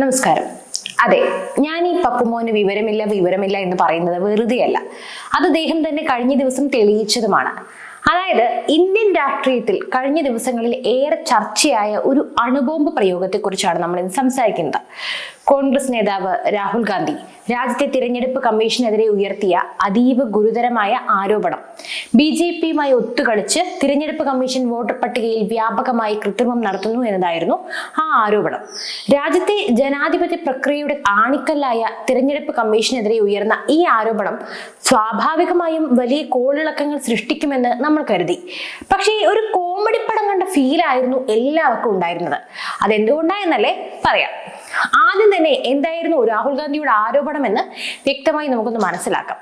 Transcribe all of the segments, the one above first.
നമസ്കാരം. അതെ ഞാൻ ഈ പപ്പുമോന് വിവരമില്ല വിവരമില്ല എന്ന് പറയുന്നത് വെറുതെയല്ല. അത് അദ്ദേഹം തന്നെ കഴിഞ്ഞ ദിവസം തെളിയിച്ചതുമാണ്. അതായത് ഇന്ത്യൻ രാഷ്ട്രീയത്തിൽ കഴിഞ്ഞ ദിവസങ്ങളിൽ ഏറെ ചർച്ചയായ ഒരു അണുബോംബ് പ്രയോഗത്തെക്കുറിച്ചാണ് നമ്മൾ ഇന്ന് സംസാരിക്കുന്നത്. കോൺഗ്രസ് നേതാവ് രാഹുൽ ഗാന്ധി. രാജ്യത്തെ തിരഞ്ഞെടുപ്പ് കമ്മീഷനെതിരെ ഉയർത്തിയ അതീവ ഗുരുതരമായ ആരോപണം. ബി ജെ പിയുമായി ഒത്തുകളിച്ച് തിരഞ്ഞെടുപ്പ് കമ്മീഷൻ വോട്ടർ പട്ടികയിൽ വ്യാപകമായി കൃത്രിമം നടത്തുന്നു എന്നതായിരുന്നു ആ ആരോപണം. രാജ്യത്തെ ജനാധിപത്യ പ്രക്രിയയുടെ ആണിക്കല്ലായ തിരഞ്ഞെടുപ്പ് കമ്മീഷനെതിരെ ഉയർന്ന ഈ ആരോപണം സ്വാഭാവികമായും വലിയ കോളിളക്കങ്ങൾ സൃഷ്ടിക്കുമെന്ന് നമ്മൾ കരുതി. പക്ഷേ ഒരു കോമഡി പടം കണ്ട ഫീലായിരുന്നു എല്ലാവർക്കും ഉണ്ടായിരുന്നത്. അതെന്തുകൊണ്ടായെന്നല്ലേ പറയാം. ആദ്യം തന്നെ എന്തായിരുന്നു രാഹുൽ ഗാന്ധിയുടെ ആരോപണമെന്ന് വ്യക്തമായി നമുക്കൊന്ന് മനസ്സിലാക്കാം.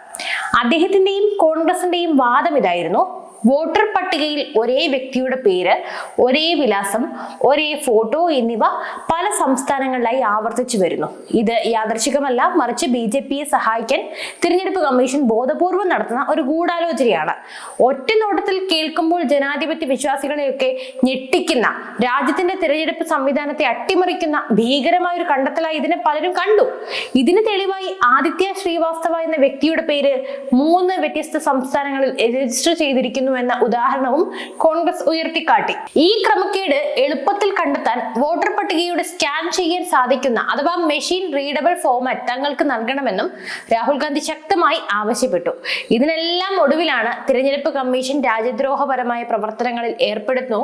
അദ്ദേഹത്തിന്റെയും കോൺഗ്രസിന്റെയും വാദം ഇതായിരുന്നു വോട്ടർ പട്ടികയിൽ ഒരേ വ്യക്തിയുടെ പേര് ഒരേ വിലാസം ഒരേ ഫോട്ടോ എന്നിവ പല സംസ്ഥാനങ്ങളിലായി ആവർത്തിച്ചു വരുന്നു. ഇത് യാദർശികമല്ല മറിച്ച് ബി ജെ പിയെ സഹായിക്കാൻ തിരഞ്ഞെടുപ്പ് കമ്മീഷൻ ബോധപൂർവം നടത്തുന്ന ഒരു ഗൂഢാലോചനയാണ്. ഒറ്റ നോട്ടത്തിൽ കേൾക്കുമ്പോൾ ജനാധിപത്യ വിശ്വാസികളെയൊക്കെ ഞെട്ടിക്കുന്ന രാജ്യത്തിന്റെ തിരഞ്ഞെടുപ്പ് സംവിധാനത്തെ അട്ടിമറിക്കുന്ന ഭീകരമായ ഒരു കണ്ടെത്തലായി ഇതിനെ പലരും കണ്ടു. ഇതിന് തെളിവായി ആദിത്യ ശ്രീവാസ്തവ എന്ന വ്യക്തിയുടെ പേര് മൂന്ന് വ്യത്യസ്ത സംസ്ഥാനങ്ങളിൽ രജിസ്റ്റർ ചെയ്തിരിക്കുന്നു എന്ന ഉദാഹരണവും കോൺഗ്രസ് ഉയർത്തിക്കാട്ടി. ഈ ക്രമക്കേട് എളുപ്പത്തിൽ കണ്ടെത്താൻ വോട്ടർ പട്ടികയുടെ സ്കാൻ ചെയ്യാൻ സാധിക്കുന്ന അഥവാ മെഷീൻ റീഡബിൾ ഫോമാറ്റ് തങ്ങൾക്ക് നൽകണമെന്നും രാഹുൽ ഗാന്ധി ശക്തമായി ആവശ്യപ്പെട്ടു. ഇതിനെല്ലാം ഒടുവിലാണ് തിരഞ്ഞെടുപ്പ് കമ്മീഷൻ രാജ്യദ്രോഹപരമായ പ്രവർത്തനങ്ങളിൽ ഏർപ്പെടുന്നു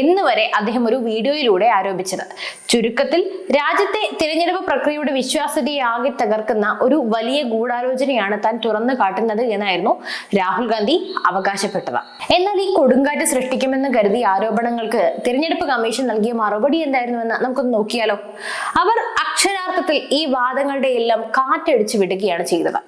എന്ന് വരെ അദ്ദേഹം ഒരു വീഡിയോയിലൂടെ ആരോപിച്ചത്. ചുരുക്കത്തിൽ രാജ്യത്തെ തിരഞ്ഞെടുപ്പ് പ്രക്രിയയുടെ വിശ്വാസ്യതയെ ആകെ തകർക്കുന്ന ഒരു വലിയ ഗൂഢാലോചനയാണ് താൻ തുറന്നു കാട്ടുന്നത് എന്നായിരുന്നു രാഹുൽ ഗാന്ധി അവകാശപ്പെട്ടത്. എന്നാൽ ഈ കൊടുങ്കാറ്റ് സൃഷ്ടിക്കുമെന്ന് കരുതിയ ആരോപണങ്ങൾക്ക് തിരഞ്ഞെടുപ്പ് കമ്മീഷൻ നൽകിയ മറുപടി എന്തായിരുന്നുവെന്ന് നമുക്കൊന്ന് നോക്കിയാലോ? അവർ അക്ഷരാർത്ഥത്തിൽ ഈ വാദങ്ങളുടെ എല്ലാം കാറ്റടിച്ചു വിടുകയാണ് ചെയ്തത്.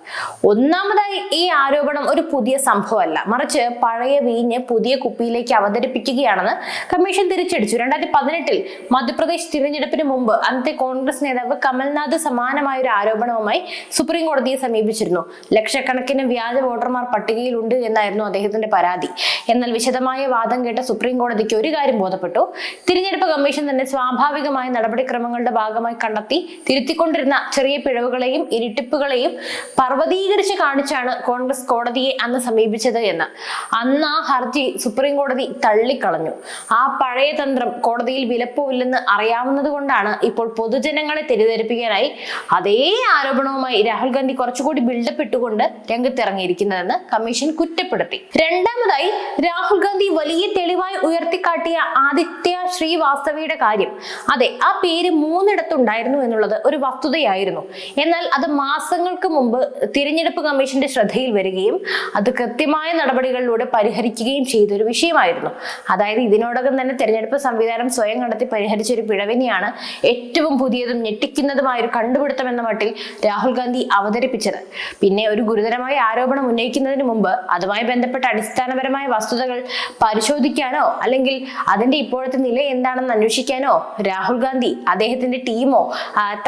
ഒന്നാമതായി ഈ ആരോപണം ഒരു പുതിയ സംഭവമല്ല. മറിച്ച് പഴയ വീഞ്ഞ് പുതിയ കുപ്പിയിലേക്ക് അവതരിപ്പിക്കുകയാണെന്ന് കമ്മീഷൻ തിരിച്ചടിച്ചു. രണ്ടായിരത്തി പതിനെട്ടിൽ മധ്യപ്രദേശ് തിരഞ്ഞെടുപ്പിന് മുമ്പ് അന്നത്തെ കോൺഗ്രസ് നേതാവ് കമൽനാഥ് സമാനമായ ഒരു ആരോപണവുമായി സുപ്രീം കോടതിയെ സമീപിച്ചിരുന്നു. ലക്ഷക്കണക്കിന് വ്യാജ വോട്ടർമാർ പട്ടികയിലുണ്ട് എന്നായിരുന്നു അദ്ദേഹത്തിന്റെ പരാതി. എന്നാൽ വിശദമായ വാദം കേട്ട സുപ്രീം കോടതിക്ക് ഒരു കാര്യം ബോധപ്പെട്ടു. തിരഞ്ഞെടുപ്പ് കമ്മീഷൻ തന്നെ സ്വാഭാവികമായ നടപടിക്രമങ്ങളുടെ ഭാഗമായി കണ്ടെത്തി തിരുത്തിക്കൊണ്ടിരുന്ന ചെറിയ പിഴവുകളെയും ഇരിട്ടിപ്പുകളെയും പർവതീകരിച്ച് കാണിച്ചാണ് കോൺഗ്രസ് കോടതിയെ അന്ന് സമീപിച്ചത് എന്ന്. അന്ന് ആ ഹർജി സുപ്രീം കോടതി തള്ളിക്കളഞ്ഞു. ആ പഴയ തന്ത്രം കോടതിയിൽ വിലപ്പോവില്ലെന്ന് അറിയാവുന്നത് കൊണ്ടാണ് ഇപ്പോൾ പൊതുജനങ്ങളെ തെറ്റിദ്ധരിപ്പിക്കാനായി അതേ ആരോപണവുമായി രാഹുൽ ഗാന്ധി കുറച്ചുകൂടി ബിൽഡപ്പ് ഇട്ടുകൊണ്ട് രംഗത്തിറങ്ങിയിരിക്കുന്നതെന്ന് കമ്മീഷൻ കുറ്റപ്പെടുത്തി. രണ്ടാമതായി രാഹുൽ ഗാന്ധി വലിയ തെളിവായി ഉയർത്തിക്കാട്ടിയ ആദിത്യ ശ്രീവാസ്തവയുടെ കാര്യം. അതെ ആ പേര് മൂന്നിടത്തുണ്ടായിരുന്നു എന്നുള്ളത് ഒരു വസ്തുതയായിരുന്നു. എന്നാൽ അത് മാസങ്ങൾക്ക് മുമ്പ് തിരഞ്ഞെടുപ്പ് കമ്മീഷന്റെ ശ്രദ്ധയിൽ വരികയും അത് കൃത്യമായ നടപടികളിലൂടെ പരിഹരിക്കുകയും ചെയ്ത ഒരു വിഷയമായിരുന്നു. അതായത് ഇതിനോടകം തന്നെ തെരഞ്ഞെടുപ്പ് സംവിധാനം സ്വയം കണ്ടെത്തി പരിഹരിച്ച ഒരു പിഴവിനെയാണ് ഏറ്റവും പുതിയതും ഞെട്ടിക്കുന്നതുമായ ഒരു കണ്ടുപിടുത്തം എന്ന മട്ടിൽ രാഹുൽ ഗാന്ധി അവതരിപ്പിച്ചത്. പിന്നെ ഒരു ഗുരുതരമായ ആരോപണം ഉന്നയിക്കുന്നതിന് മുമ്പ് അതുമായി ബന്ധപ്പെട്ട അടിസ്ഥാനപരമായ വസ്തുതകൾ പരിശോധിക്കാനോ അല്ലെങ്കിൽ അതിന്റെ ഇപ്പോഴത്തെ നില എന്താണെന്ന് അന്വേഷിക്കാനോ രാഹുൽ ഗാന്ധി അദ്ദേഹത്തിന്റെ ടീമോ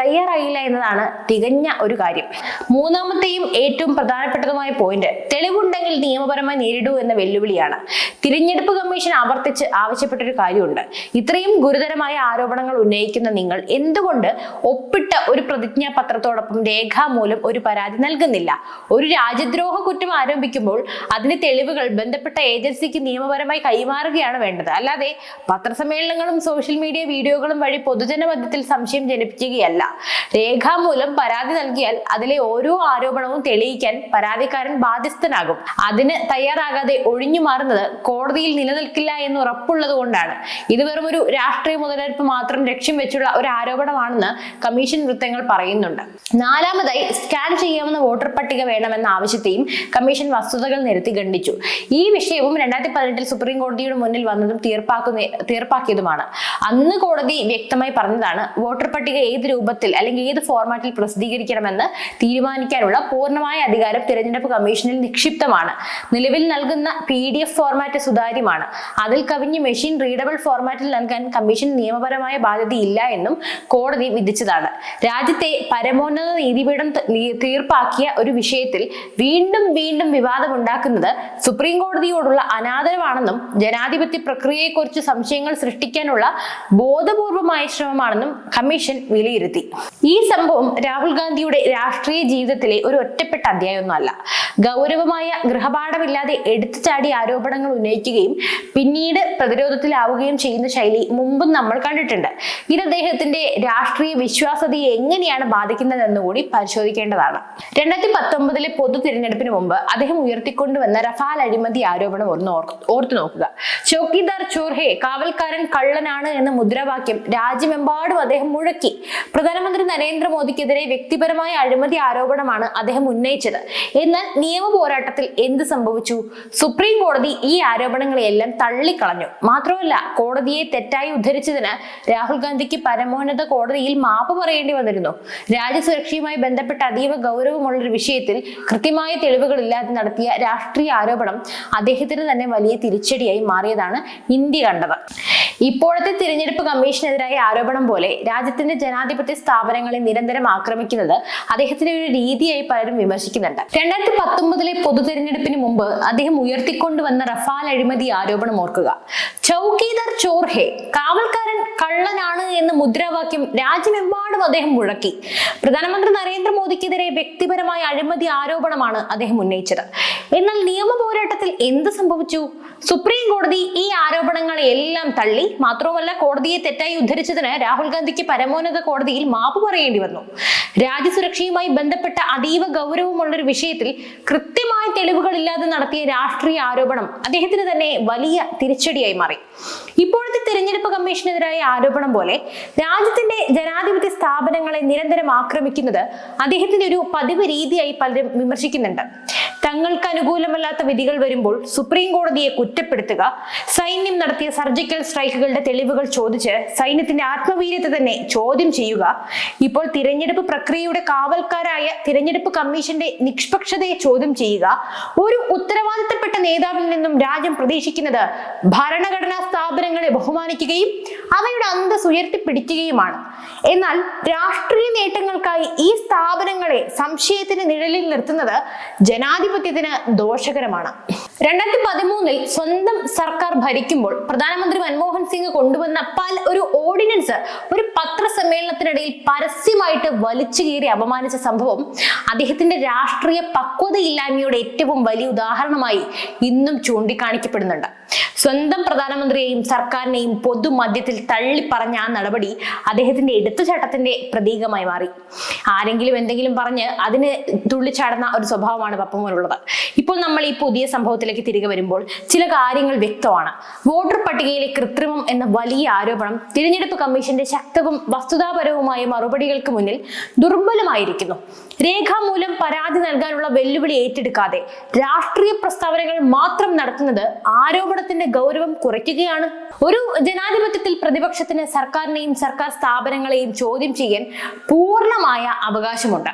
തയ്യാറായില്ല എന്നതാണ് തികഞ്ഞ ഒരു കാര്യം. മൂന്നാമത്തെയും ഏറ്റവും പ്രധാനപ്പെട്ടതുമായ പോയിന്റ് തെളിവുണ്ടെങ്കിൽ നിയമപരമായി നേരിടൂ എന്ന വെല്ലുവിളിയാണ്. തിരഞ്ഞെടുപ്പ് കമ്മീഷൻ ആവർത്തിച്ച് ആവശ്യപ്പെട്ടൊരു കാര്യമുണ്ട്. ഇത്രയും ഗുരുതരമായ ആരോപണങ്ങൾ ഉന്നയിക്കുന്ന നിങ്ങൾ എന്തുകൊണ്ട് ഒപ്പിട്ട ഒരു പ്രതിജ്ഞാ പത്രത്തോടൊപ്പം രേഖാമൂലം ഒരു പരാതി നൽകുന്നില്ല? ഒരു രാജ്യദ്രോഹ കുറ്റം ആരോപിക്കുമ്പോൾ അതിന്റെ തെളിവുകൾ ബന്ധപ്പെട്ട ഏജൻസിക്ക് നിയമപരമായി കൈമാറുകയാണ് വേണ്ടത്. അല്ലാതെ പത്രസമ്മേളനങ്ങളും സോഷ്യൽ മീഡിയ വീഡിയോകളും വഴി പൊതുജന മധ്യത്തിൽ സംശയം ജനിപ്പിക്കുകയല്ല. രേഖാമൂലം പരാതി നൽകിയാൽ അതിലെ ഓരോ ആരോപണവും തെളിയിക്കാൻ പരാതിക്കാരൻ ബാധ്യസ്ഥനാകും. അതിന് തയ്യാറാകാതെ ഒഴിഞ്ഞു മാറുന്നത് കോടതിയിൽ നിലനിൽക്കില്ല എന്ന് ഉറപ്പുള്ളത് കൊണ്ടാണ്. ഇത് വെറും ഒരു രാഷ്ട്രീയ മുതലെടുപ്പ് മാത്രം ലക്ഷ്യം വെച്ചുള്ള ഒരു ആരോപണമാണെന്ന് കമ്മീഷൻ വൃത്തങ്ങൾ പറയുന്നുണ്ട്. നാലാമതായി സ്കാൻ ചെയ്യാവുന്ന വോട്ടർ പട്ടിക വേണമെന്ന ആവശ്യത്തെയും കമ്മീഷൻ വസ്തുതകൾ നിരത്തി ഖണ്ഡിച്ചു. ഈ വിഷയവും രണ്ടായിരത്തി പതിനെട്ടിൽ സുപ്രീം കോടതിയുടെ മുന്നിൽ വന്നതും തീർപ്പാക്കുന്ന തീർപ്പാക്കിയതുമാണ്. അന്ന് കോടതി വ്യക്തമായി പറഞ്ഞതാണ് വോട്ടർ പട്ടിക ഏത് രൂപത്തിൽ അല്ലെങ്കിൽ ഏത് ഫോർമാറ്റിൽ പ്രസിദ്ധീകരിക്കണമെന്ന് തീരുമാനിക്കാനുള്ള പൂർണമായ അധികാരം തിരഞ്ഞെടുപ്പ് കമ്മീഷനിൽ നിക്ഷിപ്തമാണ്. നിലവിൽ നൽകുന്ന പി ഡി എഫ് ഫോർമാറ്റ് സുതാര്യമാണ്. അതിൽ കവിഞ്ഞ് മെഷീൻ റീഡബിൾ ഫോർമാറ്റിൽ നൽകാൻ കമ്മീഷൻ നിയമപരമായ ബാധ്യതയില്ല എന്നും കോടതി വിധിച്ചതാണ്. രാജ്യത്തെ പരമോന്നത നീതിപീഠം തീർപ്പാക്കിയ ഒരു വിഷയത്തിൽ വീണ്ടും വീണ്ടും വിവാദമുണ്ടാക്കുന്നത് സുപ്രീം കോടതിയോടുള്ള അനാദരവാണെന്നും ജനാധിപത്യ പ്രക്രിയയെക്കുറിച്ച് സംശയങ്ങൾ സൃഷ്ടിക്കാനുള്ള ബോധപൂർവമായ ശ്രമമാണെന്നും കമ്മീഷൻ വിലയിരുത്തി. ഈ സംഭവം രാഹുൽ ഗാന്ധിയുടെ രാഷ്ട്രീയ ജീവിതത്തിലെ ഒരു ഒറ്റപ്പെട്ട അധ്യായമൊന്നുമല്ല. ഗൗരവമായ ഗൃഹപാഠമില്ലാതെ എടുത്തു ചാടി ആരോപണങ്ങൾ ഉന്നയിക്കുകയും പിന്നീട് പ്രതിരോധത്തിലാവുകയും ചെയ്യുന്ന ശൈലി മുമ്പും നമ്മൾ കണ്ടിട്ടുണ്ട്. ഇത് അദ്ദേഹത്തിന്റെ രാഷ്ട്രീയ വിശ്വാസതയെ എങ്ങനെയാണ് ബാധിക്കുന്നതെന്ന് കൂടി പരിശോധിക്കേണ്ടതാണ്. രണ്ടായിരത്തി പത്തൊമ്പതിലെ പൊതു തിരഞ്ഞെടുപ്പിന് മുമ്പ് അദ്ദേഹം ഉയർത്തിക്കൊണ്ടുവന്ന റഫാൽ അഴിമതി ആരോപണം ഒന്ന് ഓർ- ഓർത്തു നോക്കുക. ചോക്കിദാർ ചോർഹെ കാവൽക്കാരൻ കള്ളനാണ് എന്ന മുദ്രാവാക്യം രാജ്യമെമ്പാടും അദ്ദേഹം മുഴക്കി. പ്രധാനമന്ത്രി നരേന്ദ്രമോദിക്കെതിരെ വ്യക്തിപരമായ അഴിമതി ആരോപണമാണ് അദ്ദേഹം ഉന്നയിച്ചത്. എന്നാൽ നിയമ പോരാട്ടത്തിൽ എന്ത് സംഭവിച്ചു? സുപ്രീം കോടതി ഈ ആരോപണങ്ങളെയെല്ലാം തള്ളിക്കളഞ്ഞു. മാത്രമല്ല കോടതിയെ തെറ്റായി ഉദ്ധരിച്ചതിന് രാഹുൽ ഗാന്ധിക്ക് പരമോന്നത കോടതിയിൽ മാപ്പ് പറയേണ്ടി വന്നിരുന്നു. രാജ്യസുരക്ഷയുമായി ബന്ധപ്പെട്ട അതീവ ഗൗരവമുള്ള ഒരു വിഷയത്തിൽ കൃത്യമായ തെളിവുകളില്ലാതെ നടത്തിയ രാഷ്ട്രീയ ആരോപണം അദ്ദേഹത്തിന് തന്നെ വലിയ തിരിച്ചടിയായി മാറിയതാണ് ഇന്ത്യ കണ്ടത്. ഇപ്പോഴത്തെ തിരഞ്ഞെടുപ്പ് കമ്മീഷനെതിരായ ആരോപണം പോലെ രാജ്യത്തിന്റെ ജനാധിപത്യ സ്ഥാപനങ്ങളെ നിരന്തരം ആക്രമിക്കുന്നത് അദ്ദേഹത്തിന്റെ ഒരു രീതിയായി പലരും വിമർശിക്കുന്നുണ്ട്. രണ്ടായിരത്തി പത്തൊമ്പതിലെ പൊതു തെരഞ്ഞെടുപ്പിന് മുമ്പ് അദ്ദേഹം ഉയർത്തിക്കൊണ്ടുവന്ന റഫാൽ അഴിമതി ആരോപണം ഓർക്കുക. ചൗക്കീദർ ചോർഹെ കാവൽക്കാരൻ കള്ളനാണ് എന്ന മുദ്രാവാക്യം രാജ്യമെമ്പാടും അദ്ദേഹം മുഴക്കി. പ്രധാനമന്ത്രി നരേന്ദ്രമോദിക്കെതിരെ വ്യക്തിപരമായ അഴിമതി ആരോപണമാണ് അദ്ദേഹം ഉന്നയിച്ചത്. എന്നാൽ നിയമ പോരാട്ടത്തിൽ എന്ത് സംഭവിച്ചു? സുപ്രീം കോടതി ഈ ആരോപണങ്ങളെ എല്ലാം തള്ളി. മാത്രവുമല്ല കോടതിയെ തെറ്റായി ഉദ്ധരിച്ചതിന് രാഹുൽ ഗാന്ധിക്ക് പരമോന്നത കോടതിയിൽ മാപ്പ് പറയേണ്ടി വന്നു. രാജ്യസുരക്ഷയുമായി ബന്ധപ്പെട്ട അതീവ ഗൗരവമുള്ള ഒരു വിഷയത്തിൽ കൃത്യമായ തെളിവുകളില്ലാതെ നടത്തിയ രാഷ്ട്രീയ ആരോപണം അദ്ദേഹത്തിന് തന്നെ വലിയ തിരിച്ചടിയായി മാറി. ഇപ്പോഴത്തെ തിരഞ്ഞെടുപ്പ് കമ്മീഷനെതിരായ ആരോപണം പോലെ രാജ്യത്തിന്റെ ജനാധിപത്യ സ്ഥാപനങ്ങളെ നിരന്തരം ആക്രമിക്കുന്നത് അദ്ദേഹത്തിന്റെ ഒരു പതിവ് രീതിയായി പലരും വിമർശിക്കുന്നുണ്ട്. തങ്ങൾക്ക് അനുകൂലമല്ലാത്ത വിധികൾ വരുമ്പോൾ സുപ്രീം കോടതിയെ കുറ്റപ്പെടുത്തുക സൈന്യം നടത്തിയ സർജിക്കൽ സ്ട്രൈക്കുകളുടെ തെളിവുകൾ ചോദിച്ച് സൈന്യത്തിന്റെ ആത്മവീര്യത്തെ തന്നെ ചോദ്യം ചെയ്യുക. ഇപ്പോൾ തിരഞ്ഞെടുപ്പ് പ്രക്രിയയുടെ കാവൽക്കാരായ തിരഞ്ഞെടുപ്പ് കമ്മീഷന്റെ നിഷ്പക്ഷതയെ ചോദ്യം ചെയ്യുക. ഒരു ഉത്തരവാദിത്തപ്പെട്ട നേതാവിൽ നിന്നും രാജ്യം പ്രതീക്ഷിക്കുന്നത് ഭരണഘടനാ സ്ഥാപനങ്ങളെ ബഹുമാനിക്കുകയും അവയുടെ അന്തസ് ഉയർത്തിപ്പിടിക്കുകയുമാണ്. എന്നാൽ രാഷ്ട്രീയ നേട്ടങ്ങൾക്കായി ഈ സ്ഥാപനങ്ങളെ സംശയത്തിന് നിഴലിൽ നിർത്തുന്നത് ജനാധിപത്യത്തിന് ദോഷകരമാണ്. രണ്ടായിരത്തി പതിമൂന്നിൽ സ്വന്തം സർക്കാർ ഭരിക്കുമ്പോൾ പ്രധാനമന്ത്രി മൻമോഹൻ സിംഗ് കൊണ്ടുവന്ന പല ഒരു ഓർഡിനൻസ് ഒരു പത്രസമ്മേളനത്തിനിടയിൽ പരസ്യമായിട്ട് വലിച്ചു കീറി അപമാനിച്ച സംഭവം അദ്ദേഹത്തിന്റെ രാഷ്ട്രീയ പക്വതയില്ലായ്മയുടെ ഏറ്റവും വലിയ ഉദാഹരണമായി ഇന്നും ചൂണ്ടിക്കാണിക്കപ്പെടുന്നുണ്ട്. സ്വന്തം പ്രധാനമന്ത്രിയെയും സർക്കാരിനെയും പൊതുമധ്യത്തിൽ തള്ളിപ്പറഞ്ഞ ആ നടപടി അദ്ദേഹത്തിന്റെ എടുത്തുചട്ടത്തിന്റെ പ്രതീകമായി മാറി. ആരെങ്കിലും എന്തെങ്കിലും പറഞ്ഞ് അതിന് തുള്ളിച്ചാടുന്ന ഒരു സ്വഭാവമാണ് പപ്പമോനുള്ളത്. ഇപ്പോൾ നമ്മൾ ഈ പുതിയ സംഭവത്തിലേക്ക് തിരികെ വരുമ്പോൾ ചില കാര്യങ്ങൾ വ്യക്തമാണ്. വോട്ടർ പട്ടികയിലെ കൃത്രിമം എന്ന വലിയ ആരോപണം തിരഞ്ഞെടുപ്പ് കമ്മീഷന്റെ ശക്തവും വസ്തുതാപരവുമായ മറുപടികൾക്ക് മുന്നിൽ ദുർബലമായിരിക്കുന്നു. രേഖാമൂലം പരാതി നൽകാനുള്ള വെല്ലുവിളി ഏറ്റെടുക്കാതെ രാഷ്ട്രീയ പ്രസ്താവനകൾ മാത്രം നടത്തുന്നത് ആരോപണത്തിന്റെ ഗൗരവം കുറയ്ക്കുകയാണ്. ഒരു ജനാധിപത്യത്തിൽ പ്രതിപക്ഷത്തിന് സർക്കാരിനെയും സർക്കാർ സ്ഥാപനങ്ങളെയും ചോദ്യം ചെയ്യാൻ പൂർണമായ അവകാശമുണ്ട്.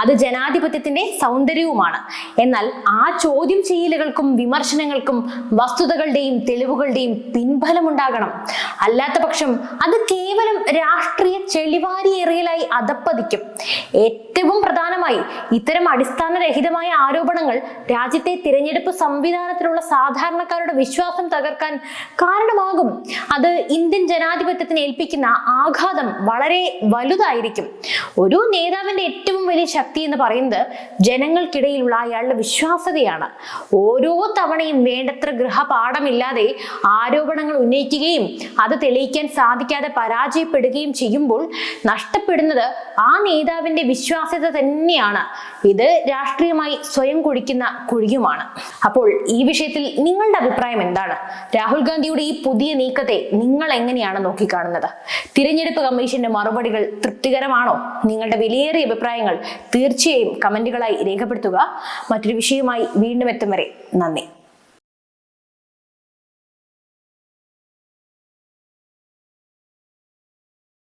അത് ജനാധിപത്യത്തിന്റെ സൗന്ദര്യവുമാണ്. എന്നാൽ ആ ചോദ്യം ചെയ്യലുകൾക്കും വിമർശനങ്ങൾക്കും വസ്തുതകളുടെയും തെളിവുകളുടെയും പിൻഫലമുണ്ടാകണം അല്ലാത്ത പക്ഷം അത് കേവലം രാഷ്ട്രീയ ചെളിവാരിയേറിയലായി അതപ്പതിക്കും. ഏറ്റവും പ്രധാനമായി ഇത്തരം അടിസ്ഥാനരഹിതമായ ആരോപണങ്ങൾ രാജ്യത്തെ തിരഞ്ഞെടുപ്പ് സംവിധാനത്തിലുള്ള സാധാരണക്കാരുടെ വിശ്വാസം തകർക്കാൻ കാരണമാകും. അത് ഇന്ത്യൻ ജനാധിപത്യത്തിന് ഏൽപ്പിക്കുന്ന ആഘാതം വളരെ വലുതായിരിക്കും. ഒരു നേതാവിന്റെ ഏറ്റവും വലിയ ശക്തി എന്ന് പറയുന്നത് ജനങ്ങൾക്കിടയിലുള്ള അയാളുടെ വിശ്വാസതയാണ്. ഓരോ തവണയും വേണ്ടത്ര ഗൃഹപാഠമില്ലാതെ ആരോപണങ്ങൾ ഉന്നയിക്കുകയും അത് തെളിയിക്കാൻ സാധിക്കാതെ പരാജയപ്പെടുകയും ചെയ്യുമ്പോൾ നഷ്ടപ്പെടുന്നത് ആ നേതാവിന്റെ വിശ്വാസ്യത തന്നെയാണ്. ഇത് രാഷ്ട്രീയമായി സ്വയം കുഴിക്കുന്ന കുഴിയുമാണ്. അപ്പോൾ ഈ വിഷയത്തിൽ നിങ്ങളുടെ അഭിപ്രായം എന്താണ്? രാഹുൽ ഗാന്ധിയുടെ ഈ പുതിയ നീക്കത്തെ നിങ്ങൾ എങ്ങനെയാണ് നോക്കിക്കാണുന്നത്? തിരഞ്ഞെടുപ്പ് കമ്മീഷന്റെ മറുപടികൾ തൃപ്തികരമാണോ? നിങ്ങളുടെ വിലയേറിയ അഭിപ്രായങ്ങൾ തീർച്ചയായും കമന്റുകളായി രേഖപ്പെടുത്തുക. മറ്റൊരു വിഷയവുമായി വീണ്ടും എത്തും വരെ. നന്ദി.